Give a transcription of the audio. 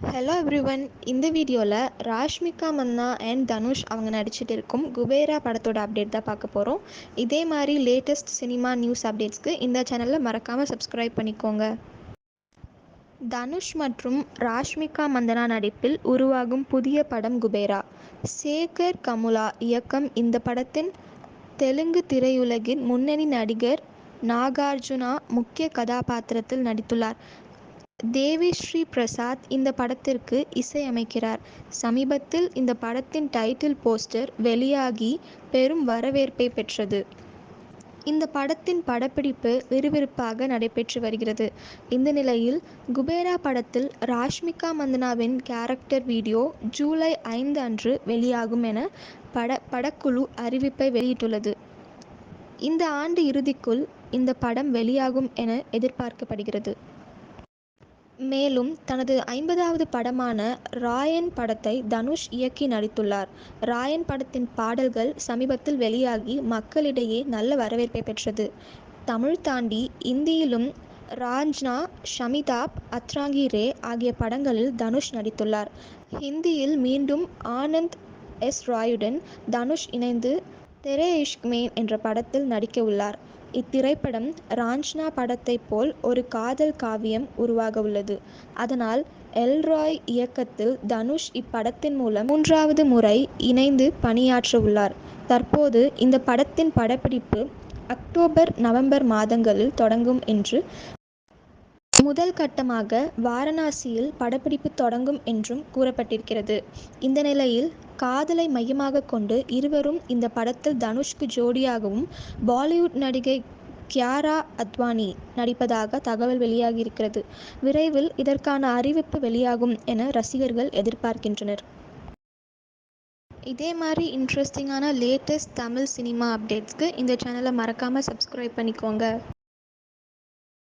Hello everyone இந்த வீடியோவில் ராஷ்மிகா மன்னா and Dhanush அவங்க நடிச்சிட்டு இருக்கும் குபேரா படத்தோட அப்டேட் தான் பார்க்க போகிறோம் இதே மாதிரி லேட்டஸ்ட் சினிமா நியூஸ் அப்டேட்ஸ்க்கு இந்த சேனலில் மறக்காமல் சப்ஸ்கிரைப் பண்ணிக்கோங்க. தனுஷ் மற்றும் ராஷ்மிகா மந்தனா நடிப்பில் உருவாகும் புதிய படம் குபேரா. சேகர் கமுலா இயக்கம் இந்த படத்தின் தெலுங்கு திரையுலகின் முன்னணி நடிகர் நாகார்ஜுனா முக்கிய கதாபாத்திரத்தில் நடித்துள்ளார். தேவி ஸ்ரீ பிரசாத் இந்த படத்திற்கு இசையமைக்கிறார் சமீபத்தில் இந்த படத்தின் டைட்டில் போஸ்டர் வெளியாகி பெரும் வரவேற்பை பெற்றது. இந்த படத்தின் படப்பிடிப்பு விறுவிறுப்பாக நடைபெற்று வருகிறது. இந்த நிலையில் குபேரா படத்தில் ராஷ்மிகா மந்தனாவின் கேரக்டர் வீடியோ ஜூலை ஐந்து அன்று வெளியாகும் என பட படக்குழு அறிவிப்பை வெளியிட்டுள்ளது. இந்த ஆண்டு இறுதிக்குள் இந்த படம் வெளியாகும் என எதிர்பார்க்கப்படுகிறது. மேலும் தனது ஐம்பதாவது படமான ராயன் படத்தை தனுஷ் இயக்கி நடித்துள்ளார். ராயன் படத்தின் பாடல்கள் சமீபத்தில் வெளியாகி மக்களிடையே நல்ல வரவேற்பை பெற்றது. தமிழ் தாண்டி இந்தியிலும் ராஜ்னா ஷமிதாப் அத்ராங்கி ரே ஆகிய படங்களில் தனுஷ் நடித்துள்ளார். ஹிந்தியில் மீண்டும் ஆனந்த் எஸ் ராயுடன் தனுஷ் இணைந்து தெரே இஷ்க் மேன் என்ற படத்தில் நடிக்க உள்ளார் இத்திரைப்படம் ராஞ்னா படத்தைப் போல் ஒரு காதல் காவியம் உருவாக உள்ளது அதனால் எல்ராய் இயக்கத்தில் தனுஷ் இப்படத்தின் மூலம் மூன்றாவது முறை இணைந்து பணியாற்ற உள்ளார் தற்போது இந்த படத்தின் படப்பிடிப்பு அக்டோபர் நவம்பர் மாதங்களில் தொடங்கும் என்று முதல் கட்டமாக வாரணாசியில் படப்பிடிப்பு தொடங்கும் என்றும் கூறப்பட்டிருக்கிறது. இந்த நிலையில் காதலை மையமாக கொண்டு இருவரும் இந்த படத்தில் தனுஷ்க்கு ஜோடியாகவும் பாலிவுட் நடிகை கியாரா அத்வானி நடிப்பதாக தகவல் வெளியாகியிருக்கிறது. விரைவில் இதற்கான அறிவிப்பு வெளியாகும் என ரசிகர்கள் எதிர்பார்க்கின்றனர். இதே மாதிரி இன்ட்ரெஸ்டிங்கான லேட்டஸ்ட் தமிழ் சினிமா அப்டேட்ஸ்க்கு இந்த சேனலை மறக்காமல் சப்ஸ்கிரைப் பண்ணிக்கோங்க.